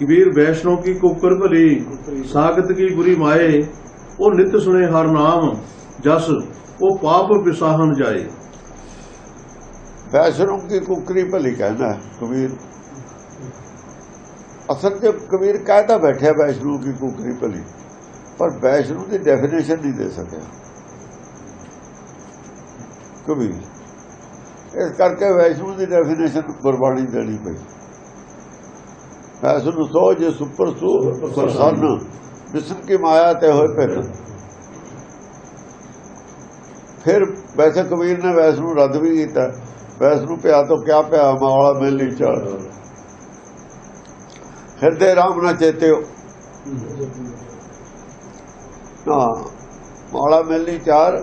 ਕਬੀਰ ਵੈਸ਼ਨੋ ਕੀ cooker ਭਲੀ, ਸਾਖਤ ਕੀ ਬੁਰੀ ਮਾਏ, ਉਹ ਨਿਤ ਸੁਣੇ ਹਰ ਨਾਮ, ਜਸ ਉਹ ਪਾਪ ਪਿਸਾਹਨ ਜਾਏ। ਵੈਸ਼ਨੂ ਕੀ ਕੁਕਰੀ ਭਲੀ ਕਹਿੰਦਾ ਕਬੀਰ। ਅਸਲ ਤੇ ਕਬੀਰ ਕਹਿੰਦਾ ਬੈਠਿਆ ਵੈਸ਼ਨੂ ਕੀ ਕੁਕਰੀ ਭਲੀ, ਪਰ ਵੈਸ਼ਨੋ ਦੀ ਡੈਫੀਨੇਸ਼ਨ ਨਹੀਂ ਦੇ ਸਕਿਆ। ਕਬੀਰ, ਇਸ ਕਰਕੇ ਵੈਸ਼ਨੂ ਦੀ ਡੈਫੀਨੇਸ਼ਨ ਗੁਰਬਾਣੀ ਦੇਣੀ ਪਈ। ਵੈਸ਼ਨੂ ਸੋ ਜੇ ਸੁਪਰ ਸੂ, ਪ੍ਰਸੰਨ। ਵਿਸ਼ਨ ਕੀ ਮਾਇਆ ਤੇ ਹੋਏ ਪਿਤ ਫਿਰ ਵੈਸੇ ਕਬੀਰ ਨੇ ਵੈਸ ਨੂੰ ਰੱਦ ਵੀ ਕੀਤਾ। ਵੈਸ ਨੂੰ ਪਿਆ ਤੋਂ ਕਿਆ ਪਿਆ ਮਾਵਲਾ ਮੇਲੀ ਚੜ ਹਿਰਦੇ ਰਾਮ ਨਾ ਚੇਤਿਓ। ਹਾਂ, ਮਾਲਾ ਮਾਵਲਾ ਮੇਲੀ ਚਾਰ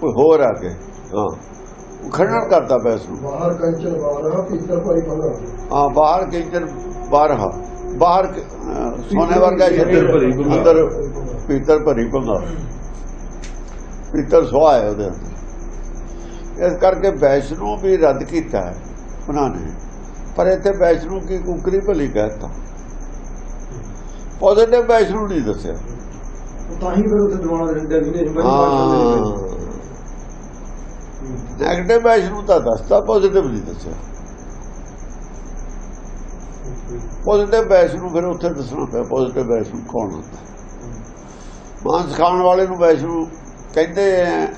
ਕੋਈ ਹੋਰ ਆ ਕੇ। ਹਾਂ। ਖੰਡਨ ਕਰਦਾ ਵੈਸ ਨੂੰ ਬਾਹਰ ਕੰਚਨ ਬਾਹਰ ਪੀਤਰ ਭਰੀ ਭਲਾ ਹਾਂ ਬਾਹਰ ਕਿੰਚਰ ਬਾਰਹਾ ਬਾਹਰ ਸੋਨੇ ਵਰਗਾ ਭਰੀ ਭੰਗਾ। ਅੰਦਰ ਪੀਤਰ ਭਰੀ ਭੰਗਾ ਪੀਤਰ ਸੁਆ ਹੈ ਉਹਦੇ ਅੰਦਰ। ਇਸ ਕਰਕੇ ਵੈਸ਼ਨੂ ਵੀ ਰੱਦ ਕੀਤਾ ਹੈ ਉਹਨਾਂ ਨੇ। ਪਰ ਇੱਥੇ ਵੈਸ਼ਨੂ ਕੀ ਕੁਕਰੀ ਭਲੀ ਕਹਿਤਾ। ਪੋਜ਼ਿਟਿਵ ਵੈਸ਼ਨੂ ਨਹੀਂ ਦੱਸਿਆ। ਤਾਂ ਹੀ ਫਿਰ ਉੱਥੇ ਦਵਾਣਾ ਰਹਿੰਦੇ ਨੇ ਹਾਂ ਨੈਗੇਟਿਵ ਵੈਸ਼ਨੂ ਤਾਂ ਦੱਸਤਾ ਪੋਜ਼ਿਟਿਵ ਨਹੀਂ ਦੱਸਿਆ। ਪੋਜ਼ਿਟਿਵ ਵੈਸ਼ਨੂ ਫਿਰ ਉੱਥੇ ਦੱਸਣਾ ਪਿਆ ਪੋਜ਼ਿਟਿਵ ਵੈਸ਼ਨੂ ਕੌਣ ਹੁੰਦਾ ਮਾਂਸ ਖਾਣ ਵਾਲੇ ਨੂੰ ਵੈਸ਼ਨੂ ਕਹਿੰਦੇ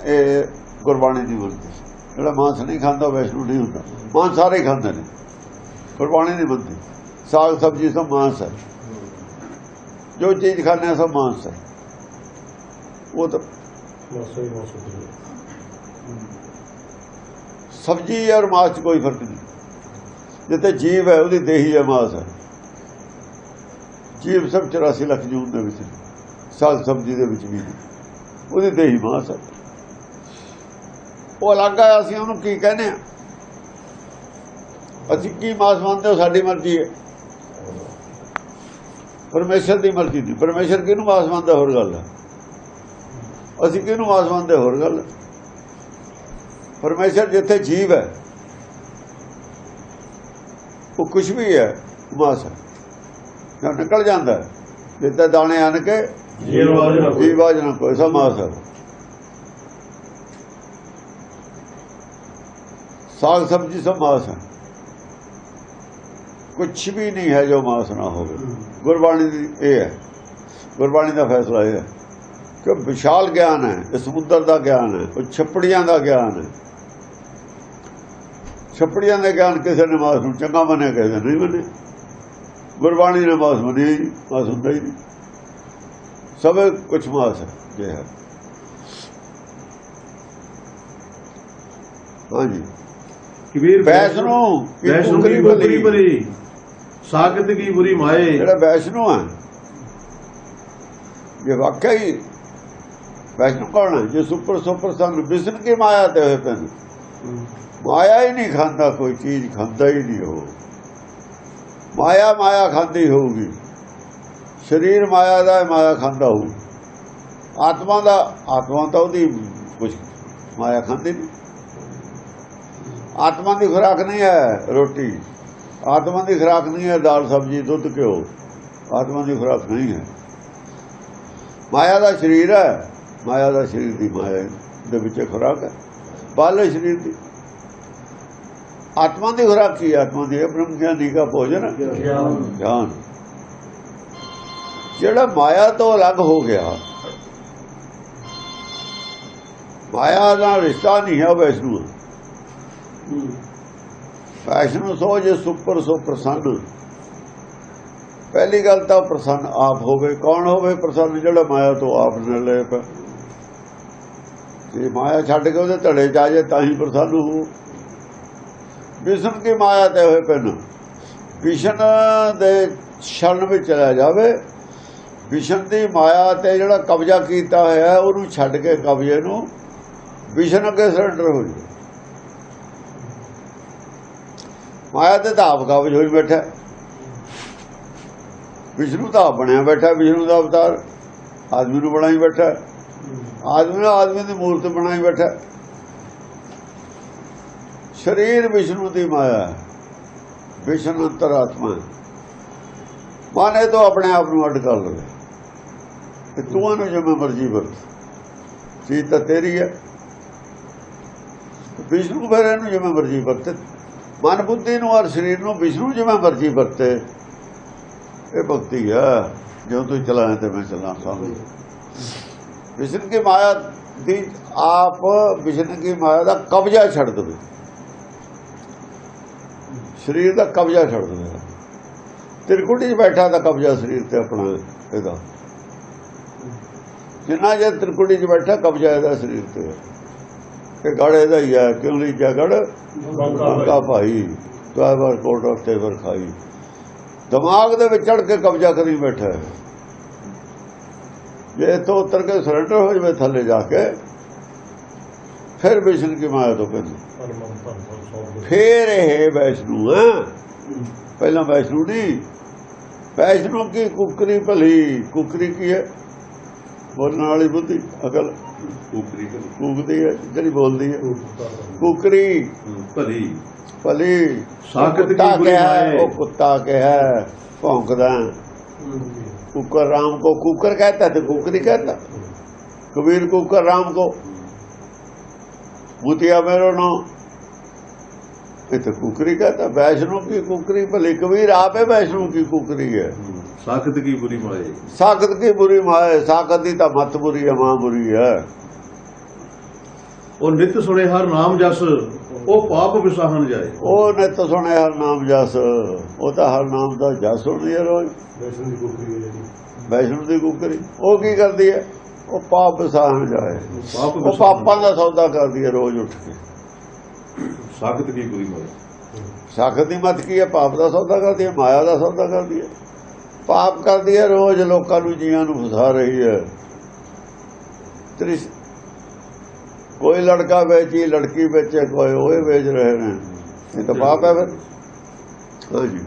ਇਹ ਗੁਰਬਾਣੀ ਦੀ ਵਰਤੀ ਜਿਹੜਾ ਮਾਂਸ ਨਹੀਂ ਖਾਂਦਾ, ਵੈਸ਼ਨੂ ਨਹੀਂ ਹੁੰਦਾ। ਮਾਂਸ ਸਾਰੇ ਖਾਂਦੇ ਨੇ। ਗੁਰਬਾਣੀ ਨਹੀਂ ਬੰਦੀ ਸਾਗ, ਸਬਜ਼ੀ ਸਭ ਮਾਂਸ ਹੈ। ਜੋ ਚੀਜ਼ ਖਾਂਦੇ ਸਭ ਮਾਂਸ ਹੈ। ਉਹ ਤਾਂ ਸਬਜ਼ੀ ਔਰ ਮਾਸ 'ਚ ਕੋਈ ਫ਼ਰਕ ਨਹੀਂ। ਜਿੱਥੇ ਜੀਵ ਹੈ, ਉਹਦੀ ਦੇਹੀ ਹੈ, ਮਾਸ ਹੈ। ਜੀਵ ਸਭ 84 ਲੱਖ ਜੂਨ ਦੇ ਵਿੱਚ ਸਾਗ ਸਬਜ਼ੀ ਦੇ ਵਿੱਚ ਵੀ ਉਹਦੀ ਦੇਹੀ ਮਾਸ ਹੈ। ਉਹ ਅਲੱਗ ਆ, ਅਸੀਂ ਉਹਨੂੰ ਕੀ ਕਹਿੰਦੇ ਆ ਅਸੀਂ ਕੀ ਮਾਸ ਮੰਨਦੇ ਹੋ? ਸਾਡੀ ਮਰਜ਼ੀ ਹੈ। ਪਰਮੇਸ਼ਰ ਦੀ ਮਰਜ਼ੀ ਨਹੀਂ। ਪਰਮੇਸ਼ਰ ਕਿਹਨੂੰ ਮਾਸ ਮੰਨਦਾ? ਹੋਰ ਗੱਲ ਹੈ। ਅਸੀਂ ਕਿਹਨੂੰ ਮਾਸ ਮੰਨਦੇ? ਹੋਰ ਗੱਲ ਹੈ। ਪਰਮੇਸ਼ਰ ਜਿੱਥੇ ਜੀਵ ਹੈ ਉਹ ਕੁਝ ਵੀ ਹੈ ਹੈ ਜੋ ਨਿਕਲ ਜਾਂਦਾ ਜਿੱਤੇ ਦਾਣੇ ਆਣ ਕੇ ਜੀਵਾਜ ਨਾ ਕੋਈ। ਜੀਵਾਜ ਨਾ ਕੋਈ ਸਭ ਮਾਸ ਹੈ ਸਾਗ ਸਬਜ਼ੀ ਸਭ ਮਾਸ ਹੈ। ਕੁਝ ਵੀ ਨਹੀਂ ਹੈ ਜੋ ਮਾਸ ਨਾ ਹੋਵੇ। ਗੁਰਬਾਣੀ ਦੀ ਇਹ ਹੈ। ਗੁਰਬਾਣੀ ਦਾ ਫੈਸਲਾ ਇਹ ਹੈ ਕਿ ਵਿਸ਼ਾਲ ਗਿਆਨ ਹੈ ਇਹ ਸਮੁੰਦਰ ਦਾ ਗਿਆਨ ਹੈ ਉਹ ਛੱਪੜੀਆਂ ਦਾ ਗਿਆਨ ਹੈ। ਛੱਪੜੀਆਂ ਦਾ ਗਿਆਨ ਕਿਸੇ ਨੇ ਮਾਸ ਨੂੰ ਚੰਗਾ ਮੰਨਿਆ ਕਿਸੇ ਨੇ ਨਹੀਂ ਮੰਨਿਆ। ਗੁਰਬਾਣੀ ਨੇ ਮਾਸ ਮੰਨਿਆ ਹੀ ਨਹੀਂ ਮਾਸ ਹੁੰਦਾ ਹੀ ਨਹੀਂ। ਸਭ ਕੁਝ ਮਾਸ ਹੈ ਜੇ ਹੈ। ਹਾਂਜੀ। ਕਬੀਰ ਵੈਸ਼ਨੂ ਕੀ ਵੈਸ਼ਨੋ ਕੀ ਭਲੀ। ਭਲੀ ਸਾਖਤ ਕੀ ਬੁਰੀ ਮਾਏ? ਜਿਹੜਾ ਵੈਸ਼ਨੂ ਹੈ। ਇਹ ਵਾਕਿਆ ਹੀ ਵੈਸ਼ਨੂ ਕੌਣ ਹੈ? ਜੇ ਸੁਪਰ ਸੁਪਰ ਸੰਗ ਵਿਸ਼ਨ ਕੀ ਮਾਇਆ ਤੇ ਹੋਏ ਪੈਨ ਮਾਇਆ ਹੀ ਨਹੀਂ ਖਾਂਦਾ, ਕੋਈ ਚੀਜ਼ ਖਾਂਦਾ ਹੀ ਨਹੀਂ ਉਹ। ਮਾਇਆ ਮਾਇਆ ਖਾਂਦੀ ਹੋਊਗੀ। ਸਰੀਰ ਮਾਇਆ ਦਾ ਮਾਇਆ ਖਾਂਦਾ ਹੋਊ। ਆਤਮਾ ਦਾ, ਆਤਮਾ ਤਾਂ ਉਹਦੀ ਕੁਝ ਮਾਇਆ ਖਾਂਦੀ ਨਹੀਂ। ਆਤਮਾ ਦੀ ਖੁਰਾਕ ਨਹੀਂ ਹੈ ਰੋਟੀ। ਆਤਮਾ ਦੀ ਖੁਰਾਕ ਨਹੀਂ ਹੈ ਦਾਲ, ਸਬਜ਼ੀ, ਦੁੱਧ, ਘਿਓ। ਆਤਮਾ ਦੀ ਖੁਰਾਕ ਨਹੀਂ ਹੈ। ਮਾਇਆ ਦਾ ਸਰੀਰ ਹੈ। ਮਾਇਆ ਦਾ ਸਰੀਰ ਦੀ ਮਾਇਆ ਦੇ ਵਿੱਚ ਖੁਰਾਕ ਹੈ। ਬਾਹਲੇ ਸਰੀਰ ਦੀ। ਆਤਮਾ ਦੀ ਖੁਰਾਕ ਕੀ ਆਤਮਾ ਦੀ ਬ੍ਰਹਮ ਗਿਆਨੀ ਦਾ ਭੋਜਨ। ਗਿਆਨ। ਜਿਹੜਾ ਮਾਇਆ ਤੋਂ ਅਲੱਗ ਹੋ ਗਿਆ, ਮਾਇਆ ਨਾਲ ਰਿਸ਼ਤਾ ਨਹੀਂ ਹੈ ਉਹ ਵੈਸ਼ਨੂ। ਵੈਸ਼ਨੂ ਸੋ ਜੇ ਸੁਪਰ ਸੋ ਪ੍ਰਸੰਨ। ਪਹਿਲੀ ਗੱਲ ਤਾਂ ਪ੍ਰਸੰਨ ਆਪ ਹੋਵੇ, ਕੌਣ ਹੋਵੇ ਪ੍ਰਸੰਨ ਜਿਹੜਾ ਮਾਇਆ ਤੋਂ ਆਪ ਨੇ ਲੈ ਜੇ ਮਾਇਆ ਛੱਡ ਕੇ ਉਹਦੇ ਧੜੇ ਚ ਆ ਜਾਏ, ਤਾਂ ਹੀ ਪ੍ਰਸੰਨ ਹੋ। ਵਿਸ਼ਨ ਕੀ ਮਾਇਆ ਤੇ ਹੋਏ ਪੈਨ? ਵਿਸ਼ਨ ਦੇ ਸ਼ਰਨ ਵਿੱਚ ਚਲਾ ਜਾਵੇ। ਵਿਸ਼ਨ ਦੀ ਮਾਇਆ ਤੇ ਜਿਹੜਾ ਕਬਜ਼ਾ ਕੀਤਾ ਹੋਇਆ, ਉਹਨੂੰ ਛੱਡ ਕੇ ਕਬਜ਼ੇ ਨੂੰ ਵਿਸ਼ਨ ਅੱਗੇ ਸਰੈਂਡਰ ਹੋ ਜਾਵੇ। ਮਾਇਆ ਤੇ ਧਾਪ ਆਪ ਕਬਜ਼ ਹੋਈ ਬੈਠਾ। ਵਿਸ਼ਨੂੰ ਤਾਂ ਬਣਿਆ ਬੈਠਾ, ਵਿਸ਼ਨੂੰ ਦਾ ਅਵਤਾਰ। ਆਦਮੀ ਨੂੰ ਬਣਾਈ ਬੈਠਾ। ਆਦਮੀ ਨੇ ਆਦਮੀ ਦੀ ਮੂਰਤ ਬਣਾਈ ਬੈਠਾ। ਸਰੀਰ ਵਿਸ਼ਨੂੰ ਦੀ ਮਾਇਆ ਹੈ। ਵਿਸ਼ਨ ਅੰਤਰਾਤਮਾ ਹੈ। ਮਾਨੇ ਤੋਂ ਆਪਣੇ ਆਪ ਨੂੰ ਅੱਡ ਕਰ ਲਵੇ। ਤੇ ਤੂੰ ਇਹਨੂੰ ਜਿਵੇਂ ਮਰਜ਼ੀ ਵਰਤ। ਚੀਜ਼ ਤਾਂ ਤੇਰੀ ਹੈ। ਵਿਸ਼ਨੂੰ ਫਿਰ ਇਹਨੂੰ ਜਿਵੇਂ ਮਰਜ਼ੀ ਵਰਤੇ। ਮਨ ਬੁੱਧੀ ਨੂੰ ਔਰ ਸਰੀਰ ਨੂੰ ਵਿਸ਼ਨੂੰ ਜਿਵੇਂ ਮਰਜ਼ੀ ਵਰਤੇ। ਇਹ ਭਗਤੀ ਹੈ। ਜਦੋਂ ਤੂੰ ਚਲਾਏ ਤੇ ਮੈਂ ਚੱਲਾਂ ਸਾਹਮਣੇ ਵਿਸ਼ਨ ਕੀ ਮਾਇਆ ਦੀ ਆਪ ਵਿਸ਼ਨ ਕੀ ਮਾਇਆ ਦਾ ਕਬਜ਼ਾ ਛੱਡ ਦੇਵੇ। ਸਰੀਰ ਦਾ ਕਬਜ਼ਾ ਛੱਡ ਦੇਵੇ। ਤਿਰਕੁਟੀ 'ਚ ਬੈਠਾ ਤਾਂ ਕਬਜ਼ਾ ਸਰੀਰ ਤੇ ਆਪਣਾ ਇਹਦਾ। ਜਿੰਨਾ ਜੇ ਤਿਰਕੁਟੀ 'ਚ ਬੈਠਾ ਕਬਜ਼ਾ ਇਹਦਾ ਸਰੀਰ ਤੇ। ਇਹ ਗੜ ਇਹਦਾ ਹੀ ਹੈ ਕਿਉਂ ਲਈ ਜਗੜ ਕਾ ਭਾਈ। ਦੁਆਰ ਕੋਟ ਆਫ ਟੇਬਰ ਖਾਈ ਦਿਮਾਗ ਦੇ ਵਿੱਚ ਚੜ ਕੇ ਕਬਜ਼ਾ ਕਰੀ ਬੈਠਾ ਹੈ। ਜੇ ਇੱਥੋਂ ਉਤਰ ਕੇ ਸਰੈਂਡਰ ਹੋ ਜਾਵੇ ਥੱਲੇ ਜਾ ਕੇ ਫਿਰ ਵਿਸ਼ਨ ਕੀ ਮਾਇਆ ਤੋਂ ਪਹਿਲਾਂ ਫੇਰ ਇਹ ਵੈਸ਼ਨੂ ਹੈ ਪਹਿਲਾਂ ਵੈਸ਼ਨੂ ਨਹੀਂ। ਵੈਸ਼ਨੂ ਕੀ ਕੁਕਰੀ ਭਲੀ? ਕੁਕਰੀ ਕੀ ਹੈ? ਬੋਲਣ ਵਾਲੀ ਬੁੱਧੀ ਅਕਲ? ਉਪਰੀ ਕੂਕਦੀ ਹੈ ਜਿਹੜੀ ਬੋਲਦੀ ਹੈ। ਕੁਕਰੀ ਭਲੀ। ਭਲੀ। ਸਾਕਤ ਕੀ ਬੁਰੀ ਮਾਏ। ਉਹ ਕੁੱਤਾ ਕਿਹਾ ਭੌਂਕਦਾ। कुकर राम को कुकर कहता तो कुकरी कहता कबीर कुकर राम को भूतिया मेरो नो ये तो कुकरी कहता वैष्णो की कुकरी भले कबीर आपे वैष्णो की कुकरी है ਸਾਖਤ ਕੀ ਬੁਰੀ ਮਾਏ साकत की बुरी माए साकत की तो मत बुरी है मां बुरी है ਉਹ ਨਿਤ ਸੁਣੇ ਹਰ ਨਾਮ ਜਸ ਉਹ ਪਾਪ ਵਿਸਾਹਣ ਜਾਏ। ਉਹ ਨੇ ਤਾਂ ਸੁਣਿਆ ਹਰ ਨਾਮ ਜਸ ਉਹ ਤਾਂ ਹਰ ਨਾਮ ਦਾ ਜਸ ਸੁਣਦੀ ਹੈ ਰੋਜ਼। ਵੈਸ਼ਨ ਦੀ ਕੁਕਰੀ ਹੈ ਜਿਹੜੀ। ਵੈਸ਼ਨੋ ਦੀ ਕੁਕਰੀ ਉਹ ਕੀ ਕਰਦੀ ਹੈ? ਉਹ ਪਾਪ ਵਿਸਾਹਣ ਜਾਏ। ਉਹ ਪਾਪਾਂ ਦਾ ਸੌਦਾ ਕਰਦੀ ਹੈ ਰੋਜ਼ ਉੱਠ ਕੇ। ਸਾਖਤ ਕੀ ਬੁਰੀ ਮਾਏ ਸਾਖਤ ਦੀ ਮਤ ਕੀ ਹੈ? ਪਾਪ ਦਾ ਸੌਦਾ ਕਰਦੀ ਹੈ ਮਾਇਆ ਦਾ ਸੌਦਾ ਕਰਦੀ ਹੈ। ਪਾਪ ਕਰਦੀ ਹੈ ਰੋਜ਼ ਲੋਕਾਂ ਨੂੰ ਜੀਆਂ ਨੂੰ ਫਸਾ ਰਹੀ ਹੈ। ਤ੍ਰਿਸ਼ ਕੋਈ ਲੜਕਾ ਵੇਚੀ, ਲੜਕੀ ਵੇਚੇ, ਕੋਈ ਉਹ ਵੇਚ ਰਹੇ ਨੇ। ਇਹ ਤਾਂ ਪਾਪ ਹੈ ਫਿਰ। ਹਾਂਜੀ।